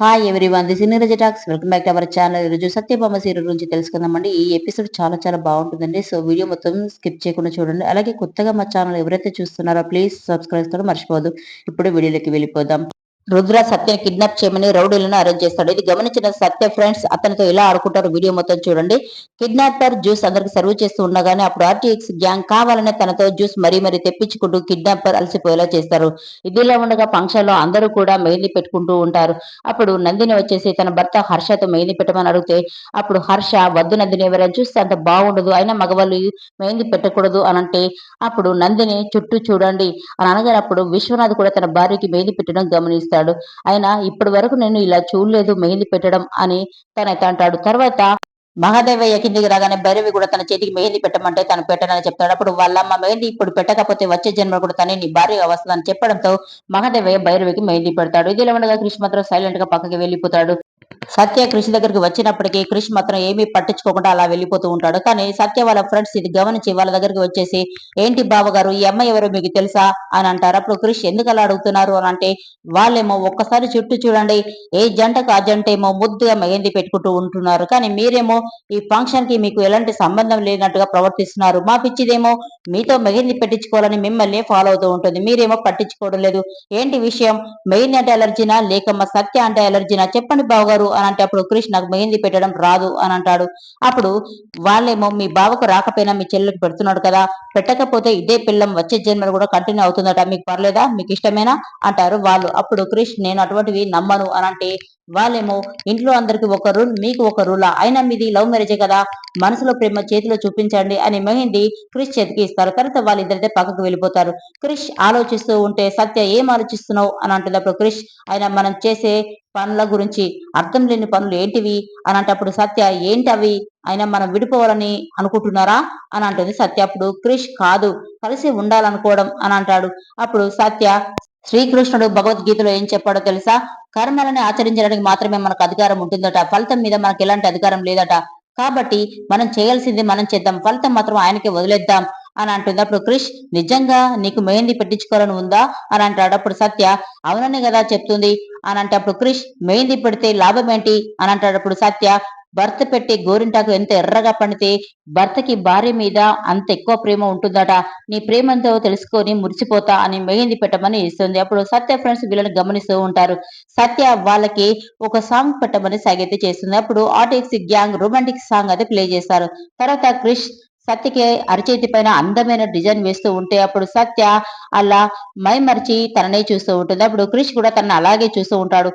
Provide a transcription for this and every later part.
Hi one this Neeraja talks welcome back to our channel ఈరోజు Satyabhama serial గురించి తెలుసుకుందామండి. ఈ ఎపిసోడ్ చాలా చాలా బాగుంటుందండి. సో వీడియో మొత్తం స్కిప్ చేయకుండా చూడండి. అలాగే కొత్తగా మా ఛానల్ ఎవరైతే చూస్తున్నారో ప్లీజ్ సబ్స్క్రైబ్ కూడా మర్చిపోదు ఇప్పుడు వీడియోలోకి వెళ్ళిపోదాం. రుద్ర సత్యని కిడ్నాప్ చేయమని రౌడీలను అరేంజ్ చేస్తాడు. ఇది గమనించిన సత్య ఫ్రెండ్స్ అతనితో ఎలా ఆడుకుంటారు వీడియో మొత్తం చూడండి. కిడ్నాపర్ జ్యూస్ అందరికి సర్వ్ చేస్తూ ఉండగానే అప్పుడు ఆర్టీఎక్స్ గ్యాంగ్ కావాలనే తనతో జ్యూస్ మరీ మరీ తెప్పించుకుంటూ కిడ్నాపర్ అలసిపోయేలా చేస్తారు. ఇదిలా ఉండగా ఫంక్షన్లో అందరూ కూడా మెయిన్లీ పెట్టుకుంటూ ఉంటారు. అప్పుడు నందిని వచ్చేసి తన భర్త హర్షతో మెయిన్లీ పెట్టమని అడిగితే అప్పుడు హర్ష వద్దు నందిని ఎవరైనా చూస్తే అంత బాగుండదు. అయినా మగవాళ్ళు మెయిన్లీ పెట్టకూడదు అని అంటే అప్పుడు నందిని చుట్టూ చూడండి అని అనగానే అప్పుడు విశ్వనాథ్ కూడా తన భార్యకి మెయిన్లీ పెట్టడం గమనిస్తుంది చేస్తాడు. అయినా ఇప్పటి వరకు నేను ఇలా చూడలేదు మెహందీ పెట్టడం అని తనైతే అంటాడు. తర్వాత మహాదేవయ్య కిందికి రాగానే భైరవి కూడా తన చేతికి మెహందీ పెట్టమంటే తను పెట్టనని చెప్తాడు. అప్పుడు వాళ్ళమ్మ మెహందీ ఇప్పుడు పెట్టకపోతే వచ్చే జన్మ కూడా తనే నీ భార్య వస్తుందని చెప్పడంతో మహాదేవయ్య భైరవికి మెహందీ పెడతాడు. ఇదిలా ఉండగా కృష్ణ మాత్రం సైలెంట్గా పక్కకి వెళ్ళిపోతాడు. సత్య కృషి దగ్గరికి వచ్చినప్పటికీ కృషి మాత్రం ఏమీ పట్టించుకోకుండా అలా వెళ్ళిపోతూ ఉంటాడు. కానీ సత్య వాళ్ళ ఫ్రెండ్స్ ఇది గమనించి వాళ్ళ దగ్గరికి వచ్చేసి ఏంటి బావగారు ఈ అమ్మాయి ఎవరో మీకు తెలుసా? అని అంటారు. అప్పుడు కృషి ఎందుకు అలా అడుగుతున్నారు అని అంటే వాళ్ళేమో ఒక్కసారి చుట్టూ చూడండి ఏ జంటకు ఆ జంట ఏమో ముద్దుగా మెహందీ పెట్టుకుంటూ ఉంటున్నారు. కానీ మీరేమో ఈ ఫంక్షన్కి మీకు ఎలాంటి సంబంధం లేనట్టుగా ప్రవర్తిస్తున్నారు. మా పిచ్చిదేమో మీతో మెహందీ పెట్టించుకోవాలని మిమ్మల్ని ఫాలో అవుతూ ఉంటుంది. మీరేమో పట్టించుకోవడం లేదు. ఏంటి విషయం? మెహందీ అంటే అలర్జీనా? లేక మా సత్య అంటే అలర్జీనా? చెప్పండి బావగారు. అని అంటే అప్పుడు కృష్ణ నాకు మెహందీ పెట్టడం రాదు అని అంటాడు. అప్పుడు వాళ్ళేమో మీ బావకు రాకపోయినా మీ చెల్లెకి పెడుతున్నాడు కదా పెట్టకపోతే ఇదే పిల్లం వచ్చే జన్మలు కూడా కంటిన్యూ అవుతుందట. మీకు పర్లేదా? మీకు ఇష్టమేనా? అంటారు వాళ్ళు. అప్పుడు కృష్ణ నేను అటువంటివి నమ్మను అని అంటే వాళ్ళేమో ఇంట్లో అందరికి ఒక రూల్ మీకు ఒక రూలా? అయినా మీది లవ్ మ్యారేజే కదా? మనసులో ప్రేమ చేతిలో చూపించండి అని మెహింది క్రిష్ చేతికి ఇస్తారు. తర్వాత వాళ్ళిద్దరైతే పక్కకు వెళ్ళిపోతారు. క్రిష్ ఆలోచిస్తూ ఉంటే సత్య ఏం ఆలోచిస్తున్నావు? అని అంటున్నప్పుడు అప్పుడు క్రిష్ ఆయన మనం చేసే పనుల గురించి అర్థం లేని పనులు ఏంటివి? అని అంటప్పుడు సత్య ఏంటి అవి అయినా మనం విడిపోవాలని అనుకుంటున్నారా? అని అంటుంది సత్య. అప్పుడు క్రిష్ కాదు కలిసి ఉండాలనుకోవడం అని అంటాడు. అప్పుడు సత్య శ్రీకృష్ణుడు భగవద్గీతలో ఏం చెప్పాడో తెలుసా? కర్మలని ఆచరించడానికి మాత్రమే మనకు అధికారం ఉంటుందట. ఫలితం మీద మనకు ఎలాంటి అధికారం లేదట. కాబట్టి మనం చేయాల్సింది మనం చేద్దాం. ఫలితం మాత్రం ఆయనకి వదిలేద్దాం అని అంటుంది అప్పుడు క్రిష్ నిజంగా నీకు మెహందీ పెట్టించుకోవాలని ఉందా? అని అంటాడు అప్పుడు సత్య అవునని కదా చెప్తుంది. అని అంటే అప్పుడు క్రిష్ మెహందీ పెడితే లాభం ఏంటి? అని అంటాడు అప్పుడు సత్య భర్త పెట్టి గోరింటాకు ఎంత ఎర్రగా పండితే భర్తకి భార్య మీద అంత ఎక్కువ ప్రేమ ఉంటుందట. నీ ప్రేమ ఎంతో తెలుసుకొని మురిసిపోతా అని మెహంది పెట్టమని ఇస్తుంది. అప్పుడు సత్య ఫ్రెండ్స్ వీళ్ళని గమనిస్తూ ఉంటారు. సత్య వాళ్ళకి ఒక సాంగ్ పెట్టమని సాగైతే చేస్తుంది. అప్పుడు ఆటోక్స్ గ్యాంగ్ రొమాంటిక్ సాంగ్ అయితే ప్లే చేస్తారు. తర్వాత క్రిష్ సత్యకి అరచేతి పైన అందమైన డిజైన్ వేస్తూ ఉంటే అప్పుడు సత్య అలా మైమరిచి తననే చూస్తూ ఉంటుంది. అప్పుడు క్రిష్ కూడా తనని అలాగే చూస్తూ ఉంటాడు.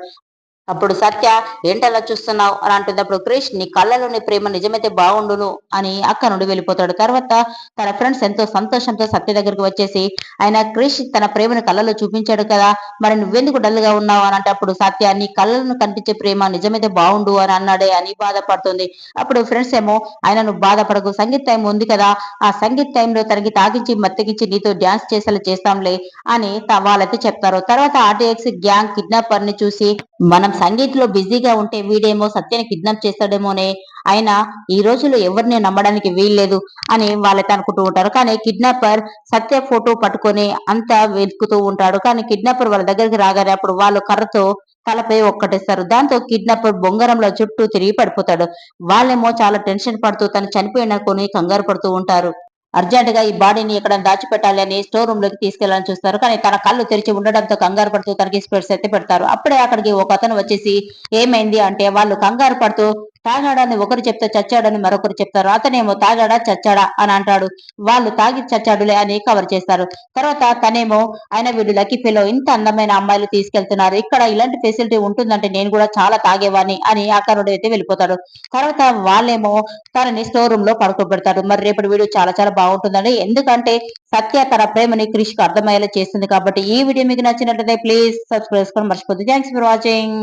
అప్పుడు సత్య ఏంటలా చూస్తున్నావు? అని అంటుంది అప్పుడు క్రిష్ నీ కళ్ళలోని ప్రేమ నిజమైతే బాగుండును అని అక్క నుండి వెళ్ళిపోతాడు. తర్వాత తన ఫ్రెండ్స్ ఎంతో సంతోషంతో సత్య దగ్గరికి వచ్చేసి ఆయన క్రిష్ తన ప్రేమను కళ్ళలో చూపించాడు కదా మరి నువ్వెందుకు డల్గా ఉన్నావు? అని అంటే అప్పుడు సత్య నీ కళ్ళను కనిపించే ప్రేమ నిజమైతే బాగుండు అని అన్నాడే అని బాధపడుతుంది. అప్పుడు ఫ్రెండ్స్ ఏమో ఆయన నువ్వు బాధపడకు సంగీత్ టైం ఉంది కదా ఆ సంగీత్ టైంలో తనకి తాగించి మత్తగించి నీతో డాన్స్ చేసేలా చేస్తాంలే అని వాళ్ళైతే చెప్తారు. తర్వాత ఆర్టీఎక్స్ గ్యాంగ్ కిడ్నాపర్ని చూసి మనం సంగీత్లో బిజీగా ఉంటే వీడేమో సత్యని కిడ్నాప్ చేస్తాడేమోనే ఆయన ఈ రోజుల్లో ఎవరిని నమ్మడానికి వీల్లేదు అని వాళ్ళైతే అనుకుంటూ ఉంటారు. కానీ కిడ్నాపర్ సత్య ఫోటో పట్టుకొని అంతా వెతుకుతూ ఉంటాడు. కానీ కిడ్నాపర్ వాళ్ళ దగ్గరికి రాగానే అప్పుడు వాళ్ళు కర్రతో తలపై ఒక్కటేస్తారు. దాంతో కిడ్నాపర్ బొంగరంలో చుట్టూ తిరిగి పడిపోతాడు. వాళ్ళేమో చాలా టెన్షన్ పడుతూ తను చనిపోయిన కొని కంగారు పడుతూ ఉంటారు. అర్జెంట్గా ఈ బాడీని ఇక్కడ దాచిపెట్టాలి అని స్టోర్ రూమ్లోకి తీసుకెళ్ళాలని చూస్తారు. కానీ తన కళ్ళు తెరిచి ఉండడంతో కంగారు పడుతూ తనకి స్పెట్స్ ఎత్తి పెడతారు. అప్పుడే అక్కడికి ఒక అతను వచ్చేసి ఏమైంది అంటే వాళ్ళు కంగారు పడుతూ తాగాడని ఒకరు చెప్తే చచ్చాడని మరొకరు చెప్తారు. అతనేమో తాగాడా చచ్చాడా అని అంటాడు. వాళ్ళు తాగి చచ్చాడులే అని కవర్ చేస్తారు. తర్వాత తనేమో ఆయన వీడు లక్కీ పిల్లో ఇంత అందమైన అమ్మాయిలు తీసుకెళ్తున్నారు. ఇక్కడ ఇలాంటి ఫెసిలిటీ ఉంటుందంటే నేను కూడా చాలా తాగేవాని అని అక్కనుడు అయితే వెళ్ళిపోతాడు. తర్వాత వాళ్ళేమో తనని స్టోర్ రూమ్లో పడుకోబెడతాడు మరి రేపటి వీడియో చాలా చాలా బాగుంటుందండి. ఎందుకంటే సత్య తన ప్రేమని కృషికి అర్థమయ్యేలా చేస్తుంది కాబట్టి ఈ వీడియో మీకు నచ్చినట్లయితే ప్లీజ్ సబ్స్క్రైబ్ చేసుకొని మర్చిపోతుంది థ్యాంక్స్ ఫర్ వాచింగ్.